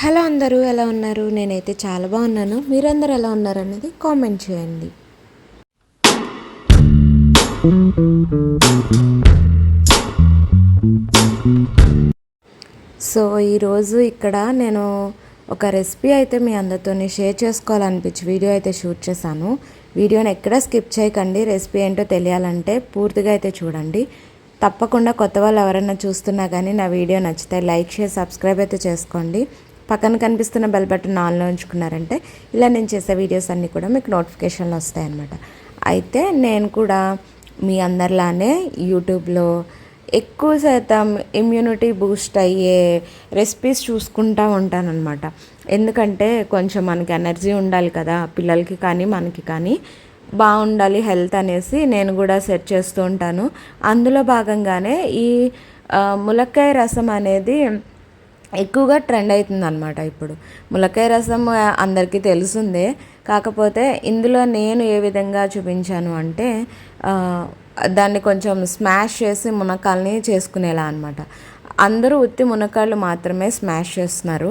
Hello అందరూ ఎలా ఉన్నారు? నేనైతే చాలా బాగున్నాను. మీరందరూ ఎలా ఉన్నారు అనేది కామెంట్ చేయండి. సో ఈరోజు ఇక్కడ నేను ఒక రెసిపీ అయితే మీ అందరితో షేర్ చేసుకోవాలనిపించి వీడియో అయితే షూట్ చేశాను. వీడియోని ఎక్కడ స్కిప్ చేయకండి. రెసిపీ ఏంటో తెలియాలంటే పూర్తిగా అయితే చూడండి. తప్పకుండా కొత్త వాళ్ళు ఎవరైనా చూస్తున్నా కానీ నా వీడియో నచ్చితే లైక్ షేర్ సబ్స్క్రైబ్ అయితే చేసుకోండి. పక్కన కనిపిస్తున్న బెల్ బటన్ ఆన్లో ఉంచుకున్నారంటే ఇలా నేను చేసే వీడియోస్ అన్నీ కూడా మీకు నోటిఫికేషన్లు వస్తాయన్నమాట. అయితే నేను కూడా మీ అందరిలానే యూట్యూబ్లో ఎక్కువ శాతం ఇమ్యూనిటీ బూస్ట్ అయ్యే రెసిపీస్ చూసుకుంటూ ఉంటానన్నమాట. ఎందుకంటే కొంచెం మనకి ఎనర్జీ ఉండాలి కదా పిల్లలకి కానీ మనకి కానీ బాగుండాలి హెల్త్ అనేసి నేను కూడా సెట్ చేస్తూ ఉంటాను. అందులో భాగంగానే ఈ ములక్కాయ రసం అనేది ఎక్కువగా ట్రెండ్ అవుతుంది అనమాట ఇప్పుడు. ములక్కాయ రసం అందరికీ తెలుసుందే. కాకపోతే ఇందులో నేను ఏ విధంగా చూపించాను అంటే దాన్ని కొంచెం స్మాష్ చేసి మునక్కాయలని చేసుకునేలా అనమాట అందరూ ఉత్తి మునక్కాయలు మాత్రమే స్మాష్ చేస్తున్నారు.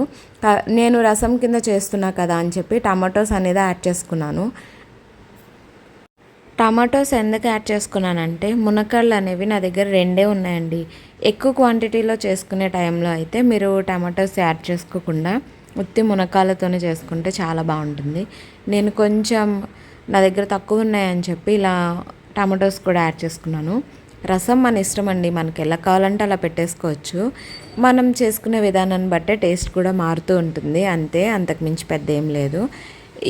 నేను రసం కింద చేస్తున్నా కదా అని చెప్పి టమాటోస్ అనేది యాడ్ చేసుకున్నాను. టమాటోస్ ఎందుకు యాడ్ చేసుకున్నానంటే మునక్కాడలు అనేవి నా దగ్గర రెండే ఉన్నాయండి. ఎక్కువ క్వాంటిటీలో చేసుకునే టైంలో అయితే మీరు టమాటోస్ యాడ్ చేసుకోకుండా ఉత్తి మునక్కాలతోనే చేసుకుంటే చాలా బాగుంటుంది. నేను కొంచెం నా దగ్గర తక్కువ ఉన్నాయని చెప్పి ఇలా టమాటోస్ కూడా యాడ్ చేసుకున్నాను. రసం మన ఇష్టం అండి. మనకి ఎలా కావాలంటే అలా పెట్టేసుకోవచ్చు. మనం చేసుకునే విధానాన్ని బట్టే టేస్ట్ కూడా మారుతూ ఉంటుంది. అంతే అంతకుమించి పెద్ద ఏం లేదు.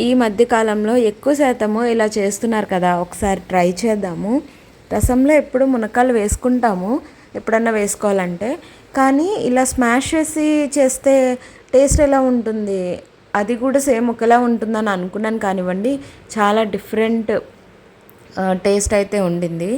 ఈ మధ్యకాలంలో ఎక్కువ శాతము ఇలా చేస్తున్నారు కదా. ఒకసారి ట్రై చేద్దాము. రసంలో ఎప్పుడు మునక్కాయలు వేసుకుంటాము. ఎప్పుడన్నా వేసుకోవాలంటే. కానీ ఇలా స్మాష్ చేసి చేస్తే టేస్ట్ ఎలా ఉంటుంది? అది కూడా సేమ్ ఒకలా ఉంటుందని అనుకున్నాను కానివ్వండి. చాలా డిఫరెంట్ టేస్ట్ అయితే ఉండింది.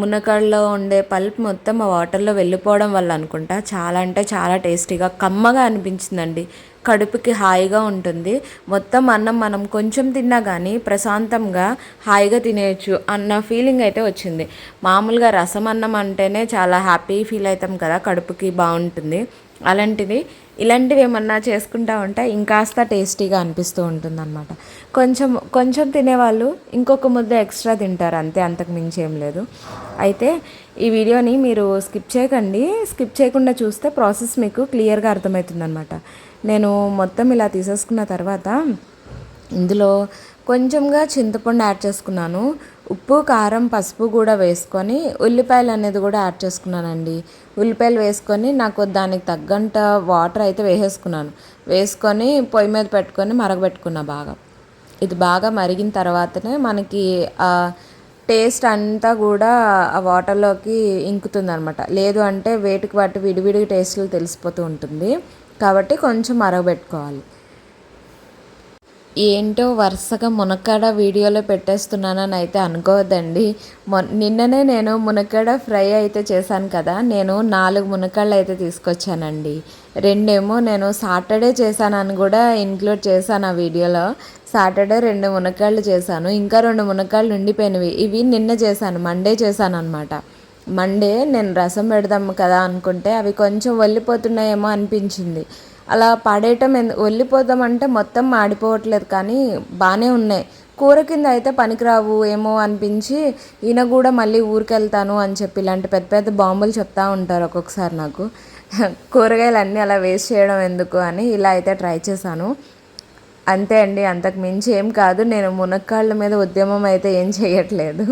మునక్కాడలో ఉండే పల్ప్ మొత్తం ఆ వాటర్లో వెళ్ళిపోవడం వల్ల అనుకుంటా. చాలా అంటే చాలా టేస్టీగా కమ్మగా అనిపించిందండి. కడుపుకి హాయిగా ఉంటుంది. మొత్తం అన్నం మనం కొంచెం తిన్నా కానీ ప్రశాంతంగా హాయిగా తినేయచ్చు అన్న ఫీలింగ్ అయితే వచ్చింది. మామూలుగా రసం అన్నం అంటేనే చాలా హ్యాపీ ఫీల్ అవుతాం కదా కడుపుకి బాగుంటుంది. అలాంటిది ఇలాంటివి ఏమన్నా చేసుకుంటా ఉంటే ఇంకాస్త టేస్టీగా అనిపిస్తూ ఉంటుంది అనమాట కొంచెం కొంచెం తినేవాళ్ళు ఇంకొక ముద్ద ఎక్స్ట్రా తింటారు అంతే అంతకు మించి ఏం లేదు. అయితే ఈ వీడియోని మీరు స్కిప్ చేయకండి. స్కిప్ చేయకుండా చూస్తే ప్రాసెస్ మీకు క్లియర్గా అర్థమవుతుంది అనమాట నేను మొత్తం ఇలా తీసేసుకున్న తర్వాత ఇందులో కొంచెంగా చింతపండు యాడ్ చేసుకున్నాను. ఉప్పు కారం పసుపు కూడా వేసుకొని ఉల్లిపాయలు అనేది కూడా యాడ్ చేసుకున్నానండి. ఉల్లిపాయలు వేసుకొని నాకు దానికి తగ్గంట వాటర్ అయితే వేసేసుకున్నాను. వేసుకొని పొయ్యి మీద పెట్టుకొని మరగబెట్టుకున్నా బాగా. ఇది బాగా మరిగిన తర్వాతనే మనకి టేస్ట్ అంతా కూడా ఆ వాటర్లోకి ఇంకుతుంది అనమాట లేదు అంటే వేటికి వాటి విడివిడి టేస్ట్లు తెలిసిపోతూ ఉంటుంది. కాబట్టి కొంచెం మరగబెట్టుకోవాలి ఏంటో వరుసగా మునక్కాడ వీడియోలో పెట్టేస్తున్నానని అయితే అనుకోవద్దండి. మొ నిన్ననే నేను మునక్కాడ ఫ్రై అయితే చేశాను కదా. నేను నాలుగు మునక్కాళ్ళు అయితే తీసుకొచ్చానండి. రెండేమో నేను సాటర్డే చేశానని కూడా ఇంక్లూడ్ చేశాను ఆ వీడియోలో. సాటర్డే రెండు మునక్కాళ్ళు చేశాను ఇంకా రెండు మునక్కాళ్ళు ఉండిపోయినవి. ఇవి నిన్న చేశాను మండే చేశాను అనమాట మండే నేను రసం పెడదాం కదా అనుకుంటే అవి కొంచెం వల్లిపోతున్నాయేమో అనిపించింది. అలా పడేయటం వల్లిపోతామంటే మొత్తం మాడిపోవట్లేదు కానీ బాగానే ఉన్నాయి. కూర కింద అయితే పనికిరావు ఏమో అనిపించి ఈయన కూడా మళ్ళీ ఊరికెళ్తాను అని చెప్పి ఇలాంటి పెద్ద పెద్ద బాంబులు చెప్తా ఉంటారు ఒక్కొక్కసారి నాకు. కూరగాయలు అన్నీ అలా వేస్ట్ చేయడం ఎందుకు అని ఇలా అయితే ట్రై చేశాను. అంతే అండి అంతకు మించి ఏం కాదు. నేను మునక్కాళ్ళ మీద ఉద్యమం అయితే ఏం చేయట్లేదు.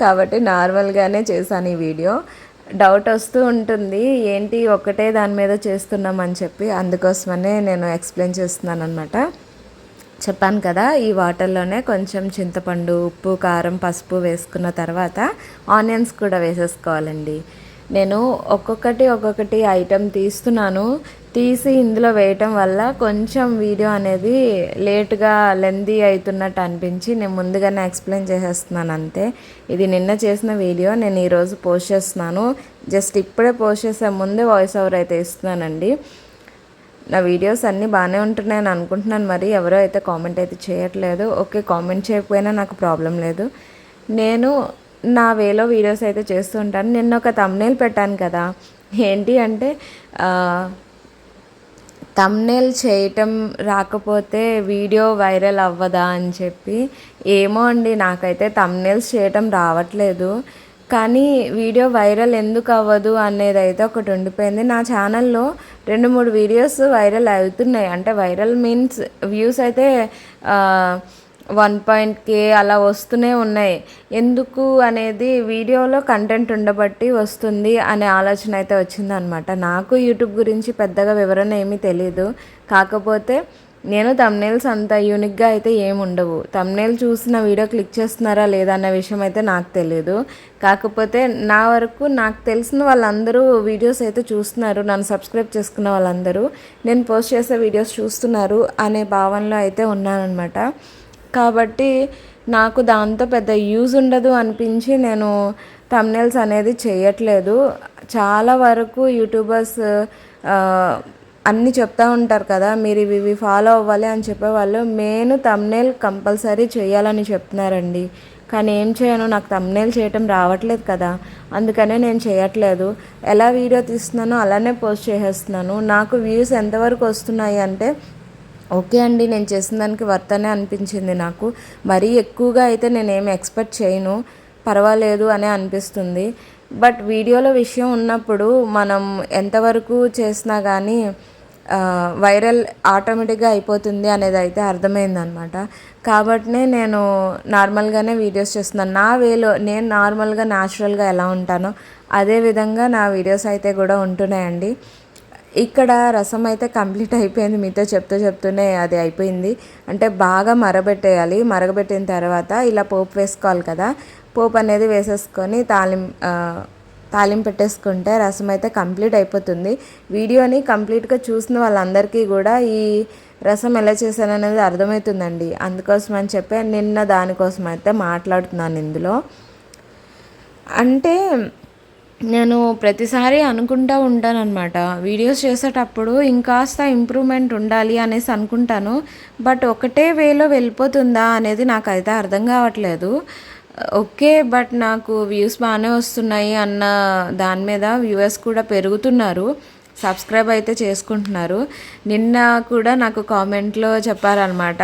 కాబట్టి నార్మల్గానే చేశాను ఈ వీడియో. డౌట్ వస్తూ ఉంటుంది ఏంటి ఒకటే దాని మీద చేస్తున్నామని చెప్పి. అందుకోసమనే నేను ఎక్స్ప్లెయిన్ చేస్తున్నాను అనమాట చెప్పాను కదా ఈ వాటర్లోనే కొంచెం చింతపండు ఉప్పు కారం పసుపు వేసుకున్న తర్వాత ఆనియన్స్ కూడా వేసేసుకోవాలండి. నేను ఒక్కొక్కటి ఒక్కొక్కటి ఐటెం తీస్తున్నాను. తీసి ఇందులో వేయటం వల్ల కొంచెం వీడియో అనేది లేట్గా లెందీ అవుతున్నట్టు అనిపించి నేను ముందుగానే ఎక్స్ప్లెయిన్ చేసేస్తున్నాను అంతే. ఇది నిన్న చేసిన వీడియో నేను ఈరోజు పోస్ట్ చేస్తున్నాను. జస్ట్ ఇప్పుడే పోస్ట్ చేసే ముందే వాయిస్ ఓవర్ అయితే ఇస్తున్నానండి. నా వీడియోస్ అన్నీ బాగానే ఉంటున్నాయని అనుకుంటున్నాను మరి ఎవరో అయితే కామెంట్ అయితే చేయట్లేదు. ఓకే కామెంట్ చేయకపోయినా నాకు ప్రాబ్లం లేదు. నేను నా వేలో వీడియోస్ అయితే చేస్తూ ఉంటాను నిన్న ఒక తమ్నేల్ పెట్టాను కదా. ఏంటి అంటే తమ్నేల్ చేయటం రాకపోతే వీడియో వైరల్ అవ్వదా అని చెప్పి. ఏమో అండి నాకైతే తమ్నేల్స్ చేయటం రావట్లేదు. కానీ వీడియో వైరల్ ఎందుకు అవ్వదు అనేది అయితే ఒకటి ఉండిపోయింది. నా ఛానల్లో రెండు మూడు వీడియోస్ వైరల్ అవుతున్నాయి. అంటే వైరల్ మీన్స్ వ్యూస్ అయితే వన్ పాయింట్ కే అలా వస్తూనే ఉన్నాయి. ఎందుకు అనేది వీడియోలో కంటెంట్ ఉండబట్టి వస్తుంది అనే ఆలోచన అయితే వచ్చిందనమాట. నాకు యూట్యూబ్ గురించి పెద్దగా వివరణ ఏమీ తెలియదు కాకపోతే నేను తమ్నేల్స్ అంత యూనిక్గా అయితే ఏమి ఉండవు. తమ్నేల్ చూసిన వీడియో క్లిక్ చేస్తున్నారా లేదా అన్న విషయం అయితే నాకు తెలియదు కాకపోతే నా వరకు నాకు తెలిసిన వాళ్ళందరూ వీడియోస్ అయితే చూస్తున్నారు. నన్ను సబ్స్క్రైబ్ చేసుకున్న వాళ్ళందరూ. నేను పోస్ట్ చేసే వీడియోస్ చూస్తున్నారు అనే భావనలో అయితే ఉన్నానన్నమాట కాబట్టి నాకు దాంతో పెద్ద యూజ్ ఉండదు అనిపించి నేను తమ్నెల్స్ అనేది చేయట్లేదు. చాలా వరకు యూట్యూబర్స్ అన్నీ చెప్తూ ఉంటారు కదా మీరు ఇవి ఇవి ఫాలో అవ్వాలి అని చెప్పేవాళ్ళు మెయిన్ తమ్నేల్ కంపల్సరీ చేయాలని చెప్తున్నారండి. కానీ ఏం చేయను నాకు తమ్నేల్ చేయటం రావట్లేదు కదా అందుకనే నేను చేయట్లేదు. ఎలా వీడియో తీస్తున్నానో అలానే పోస్ట్ చేసేస్తున్నాను. నాకు వ్యూస్ ఎంతవరకు వస్తున్నాయి అంటే ఓకే అండి నేను చేసిన దానికి వర్తనే అనిపించింది నాకు. మరీ ఎక్కువగా అయితే నేను ఏమి ఎక్స్పెక్ట్ చేయను. పర్వాలేదు అనే అనిపిస్తుంది. బట్ వీడియోలో విషయం ఉన్నప్పుడు మనం ఎంతవరకు చేసినా కానీ వైరల్ ఆటోమేటిక్గా అయిపోతుంది అనేది అయితే అర్థమైందనమాట కాబట్టినే నేను నార్మల్గానే వీడియోస్ చేస్తున్నాను. నా వేలో నేను నార్మల్గా న్యాచురల్గా ఎలా ఉంటానో అదే విధంగా నా వీడియోస్ అయితే కూడా ఉంటున్నాయండి. ఇక్కడ రసం అయితే కంప్లీట్ అయిపోయింది. మీతో చెప్తూ చెప్తూనే అది అయిపోయింది. అంటే బాగా మరబెట్టేయాలి మరగబెట్టిన తర్వాత ఇలా పోపు వేసుకోవాలి కదా. పోపు అనేది వేసేసుకొని తాలిం తాలిం పెట్టేసుకుంటే రసం అయితే కంప్లీట్ అయిపోతుంది. వీడియోని కంప్లీట్గా చూసిన వాళ్ళందరికీ కూడా ఈ రసం ఎలా చేశాననేది అర్థమవుతుందండి. అందుకోసం అని చెప్పి నిన్న దానికోసం అయితే మాట్లాడుతున్నాను ఇందులో. అంటే నేను ప్రతిసారి అనుకుంటూ ఉంటానన్నమాట. వీడియోస్ చేసేటప్పుడు ఇంకాస్త ఇంప్రూవ్మెంట్ ఉండాలి అనేసి అనుకుంటాను. బట్ ఒకటే వేలో వెళ్ళిపోతుందా అనేది నాకైతే అర్థం కావట్లేదు. ఓకే బట్ నాకు వ్యూస్ బాగానే వస్తున్నాయి అన్న దాని మీద వ్యూవర్స్ కూడా పెరుగుతున్నారు. సబ్స్క్రైబ్ అయితే చేసుకుంటున్నారు. నిన్న కూడా నాకు కామెంట్లో చెప్పారనమాట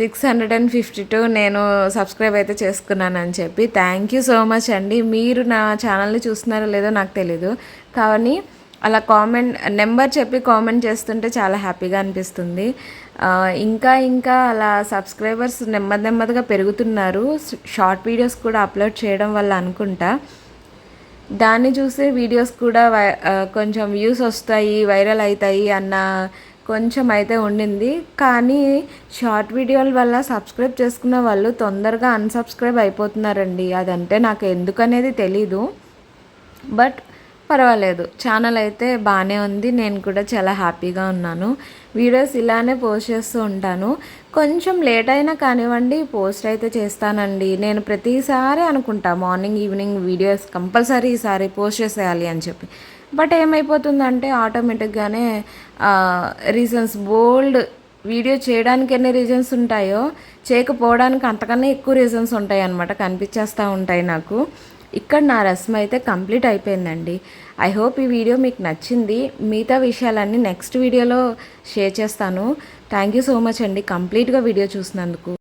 six hundred and fifty two నేను సబ్స్క్రైబ్ అయితే చేసుకున్నానని చెప్పి. థ్యాంక్ యూ సో మచ్ అండి. మీరు నా ఛానల్ని చూస్తున్నారో లేదో నాకు తెలీదు. కానీ అలా కామెంట్ నెంబర్ చెప్పి కామెంట్ చేస్తుంటే చాలా హ్యాపీగా అనిపిస్తుంది. ఇంకా ఇంకా అలా సబ్స్క్రైబర్స్ నెమ్మది నెమ్మదిగా పెరుగుతున్నారు. షార్ట్ వీడియోస్ కూడా అప్లోడ్ చేయడం వల్ల అనుకుంటా. దాన్ని చూసి వీడియోస్ కూడా కొంచెం వ్యూస్ వస్తాయి వైరల్ అవుతాయి అన్న కొంచెం అయితే ఉండింది. కానీ షార్ట్ వీడియోల వల్ల సబ్స్క్రైబ్ చేసుకున్న వాళ్ళు తొందరగా అన్సబ్స్క్రైబ్ అయిపోతున్నారండి. అదంటే నాకు ఎందుకనేది తెలీదు. బట్ పర్వాలేదు. ఛానల్ అయితే బాగానే ఉంది. నేను కూడా చాలా హ్యాపీగా ఉన్నాను. వీడియోస్ ఇలానే పోస్ట్ చేస్తూ ఉంటాను. కొంచెం లేట్ అయినా కానివ్వండి పోస్ట్ అయితే చేస్తానండి. నేను ప్రతిసారి అనుకుంటా మార్నింగ్ ఈవినింగ్ వీడియోస్ కంపల్సరీ ఈసారి పోస్ట్ చేసేయాలి అని చెప్పి. బట్ ఏమైపోతుందంటే ఆటోమేటిక్గానే రీజన్స్ బోల్డ్ వీడియో చేయడానికి ఎన్ని రీజన్స్ ఉంటాయో చేయకపోవడానికి అంతకన్నా ఎక్కువ రీజన్స్ ఉంటాయి అనమాట కనిపించేస్తూ ఉంటాయి నాకు. ఇక్కడ నా రసం అయితే కంప్లీట్ అయిపోయిందండి. ఐ హోప్ ఈ వీడియో మీకు నచ్చింది. మిగతా విషయాలన్నీ నెక్స్ట్ వీడియోలో షేర్ చేస్తాను. థ్యాంక్ యూ సో మచ్ అండి. కంప్లీట్గా వీడియో చూసినందుకు.